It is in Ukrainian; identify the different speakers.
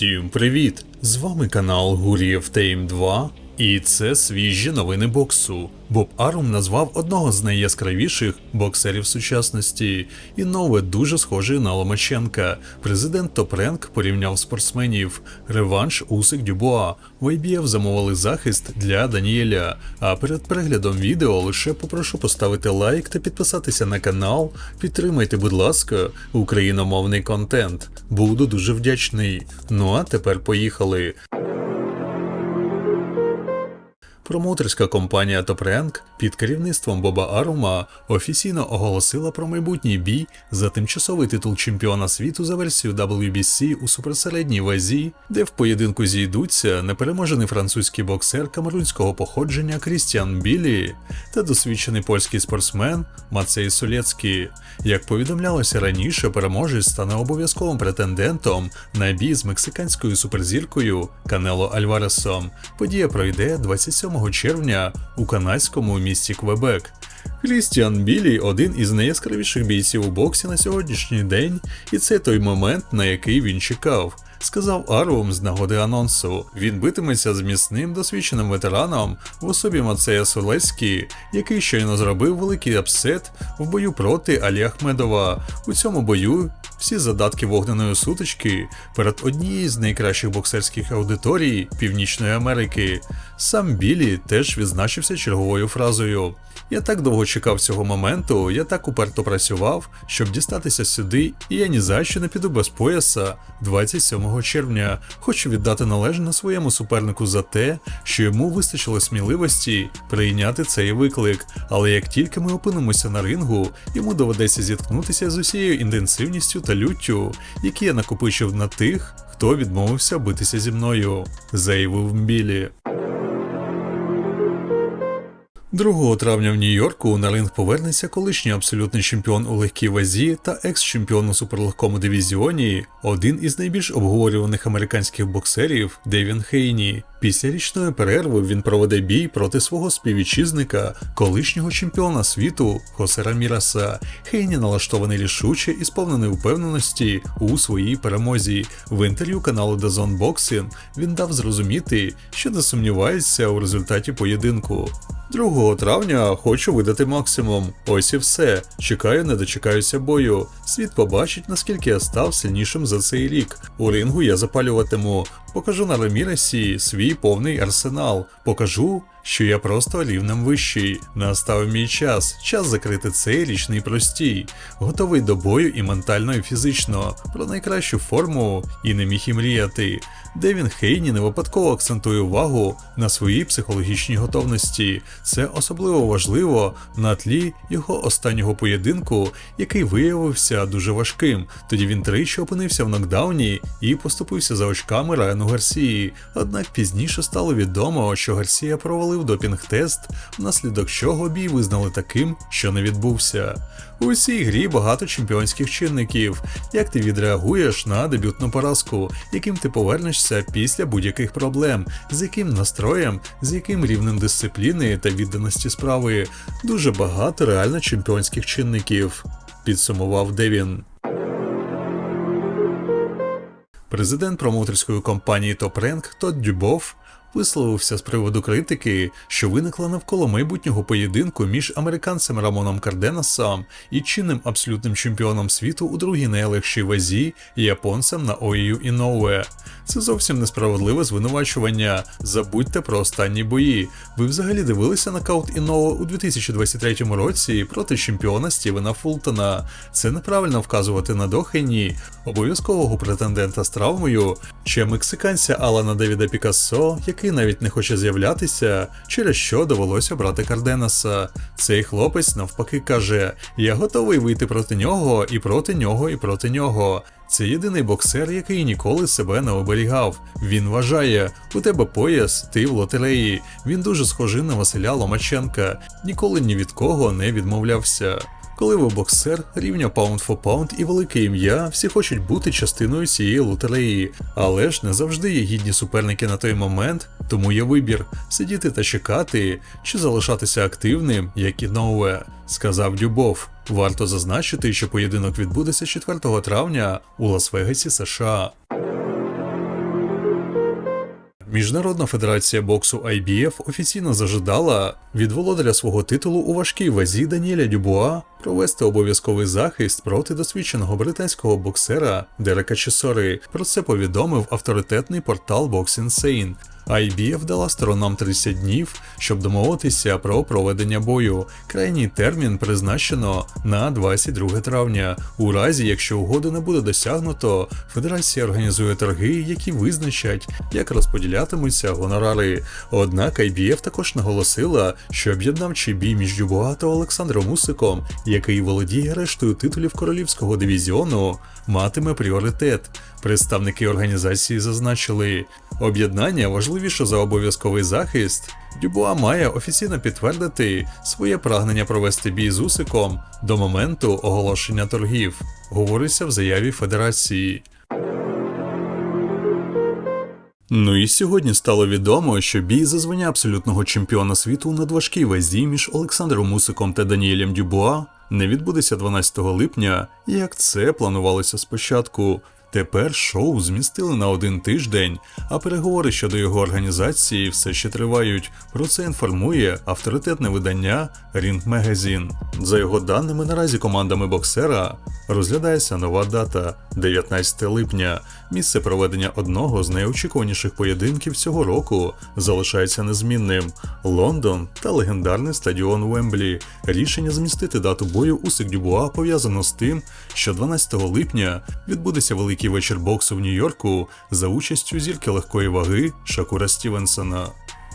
Speaker 1: Всім привіт! З вами канал Гурієв Тейм 2, і це свіжі новини боксу. Боб Арум назвав одного з найяскравіших боксерів сучасності, і нове дуже схожий на Ломаченка. Президент Топренк порівняв спортсменів. Реванш Усик Дюбуа. В IBF замовили захист для Даніеля. А перед переглядом відео лише попрошу поставити лайк та підписатися на канал. Підтримайте, будь ласка, україномовний контент. Буду дуже вдячний. Ну а тепер поїхали. Промоутерська компанія Rank під керівництвом Боба Арума офіційно оголосила про майбутній бій за тимчасовий титул чемпіона світу за версією WBC у суперсередній вазі, де в поєдинку зійдуться непереможений французький боксер камерунського походження Крістіан Білі та досвідчений польський спортсмен Мацей Солєцький. Як повідомлялося раніше, переможець стане обов'язковим претендентом на бій з мексиканською суперзіркою Канело Альваресом. Подія пройде 27 червня у канадському місті Квебек. Крістіан Білі один із найяскравіших бійців у боксі на сьогоднішній день, і це той момент, на який він чекав. Сказав Арум з нагоди анонсу. Він битиметься з міцним досвідченим ветераном в особі Мацея Солецькі, який щойно зробив великий апсет в бою проти Алі Ахмедова. У цьому бою всі задатки вогненої сутички перед однією з найкращих боксерських аудиторій Північної Америки. Сам Білі теж відзначився черговою фразою. Я так довго чекав цього моменту, я так уперто працював, щоб дістатися сюди, і я ні за що не піду без пояса 27 червня. Хочу віддати належне своєму супернику за те, що йому вистачило сміливості прийняти цей виклик. Але як тільки ми опинимося на рингу, йому доведеться зіткнутися з усією інтенсивністю та люттю, які я накопичив на тих, хто відмовився битися зі мною, заявив Білі. 2 травня в Нью-Йорку на ринг повернеться колишній абсолютний чемпіон у легкій вазі та екс-чемпіон у суперлегкому дивізіоні, один із найбільш обговорюваних американських боксерів Девін Хейні. Після річної перерви він проведе бій проти свого співвітчизника, колишнього чемпіона світу Хосе Раміраса. Хейні налаштований рішуче і сповнений впевненості у своїй перемозі. В інтерв'ю каналу Zone Boxing він дав зрозуміти, що не сумнівається у результаті поєдинку. 2 травня хочу видати максимум. Ось і все. Чекаю, не дочекаюся бою. Світ побачить, наскільки я став сильнішим за цей рік. У рингу я запалюватиму. Покажу на Реміресі свій повний арсенал. Покажу, що я просто рівнем вищий. Настав мій час, час закрити цей річний простій. Готовий до бою і ментально, і фізично. Про найкращу форму і не міг і мріяти. Девін Хейні не випадково акцентує увагу на своїй психологічній готовності. Це особливо важливо на тлі його останнього поєдинку, який виявився дуже важким. Тоді він тричі опинився в нокдауні і поступився за очками Райану Гарсії. Однак пізніше стало відомо, що Гарсія провалив допінг-тест, внаслідок чого бій визнали таким, що не відбувся. У цій грі багато чемпіонських чинників. Як ти відреагуєш на дебютну поразку, яким ти повернешся після будь-яких проблем, з яким настроєм, з яким рівнем дисципліни та відданості справи. Дуже багато реально чемпіонських чинників, підсумував Девін. Президент промоутерської компанії Top Rank Тодд Дюбов висловився з приводу критики, що виникла навколо майбутнього поєдинку між американцем Рамоном Карденасом і чинним абсолютним чемпіоном світу у другій найлегшій вазі японцем на Ою Іноуе. Це зовсім несправедливе звинувачування. Забудьте про останні бої. Ви взагалі дивилися нокаут Іноуе у 2023 році проти чемпіона Стівена Фултона. Це неправильно вказувати на Дохені, обов'язкового претендента з травмою, чи мексиканця Алана Девіда Пікассо, який навіть не хоче з'являтися, через що довелося брати Карденаса. Цей хлопець навпаки каже: Я готовий вийти проти нього, і проти нього, і проти нього. Це єдиний боксер, який ніколи себе не оберігав. Він вважає, у тебе пояс, ти в лотереї. Він дуже схожий на Василя Ломаченка, ніколи ні від кого не відмовлявся. Коли ви боксер, рівня Pound for Pound і велике ім'я, всі хочуть бути частиною цієї лотереї, але ж не завжди є гідні суперники на той момент, тому є вибір сидіти та чекати, чи залишатися активним, як і Ноуе, сказав Дюбов. Варто зазначити, що поєдинок відбудеться 4 травня у Лас-Вегасі, США. Міжнародна федерація боксу IBF офіційно зажидала від володаря свого титулу у важкій вазі Даніеля Дюбуа провести обов'язковий захист проти досвідченого британського боксера Дерека Чесори. Про це повідомив авторитетний портал Box Insane. IBF дала сторонам 30 днів, щоб домовитися про проведення бою. Крайній термін призначено на 22 травня. У разі, якщо угоди не буде досягнуто, федерація організує торги, які визначать, як розподілятимуться гонорари. Однак IBF також наголосила, що об'єднавчий бій між Дюбуа Олександром Усиком, який володіє рештою титулів королівського дивізіону, матиме пріоритет. Представники організації зазначили, об'єднання важливіше за обов'язковий захист. Дюбуа має офіційно підтвердити своє прагнення провести бій з Усиком до моменту оголошення торгів, говориться в заяві Федерації. Ну і сьогодні стало відомо, що бій за звання абсолютного чемпіона світу у надважкій вазі між Олександром Мусиком та Даніелем Дюбуа не відбудеться 12 липня, як це планувалося спочатку. Тепер шоу змістили на один тиждень, а переговори щодо його організації все ще тривають. Про це інформує авторитетне видання Ring Magazine. За його даними, наразі командами боксера розглядається нова дата 19 липня. Місце проведення одного з найочікуваніших поєдинків цього року залишається незмінним: Лондон та легендарний стадіон Уемблі. Рішення змістити дату бою Усик Дюбуа пов'язано з тим, що 12 липня відбудеться великий вечір боксу в Нью-Йорку за участю зірки легкої ваги Шакура Стівенсона.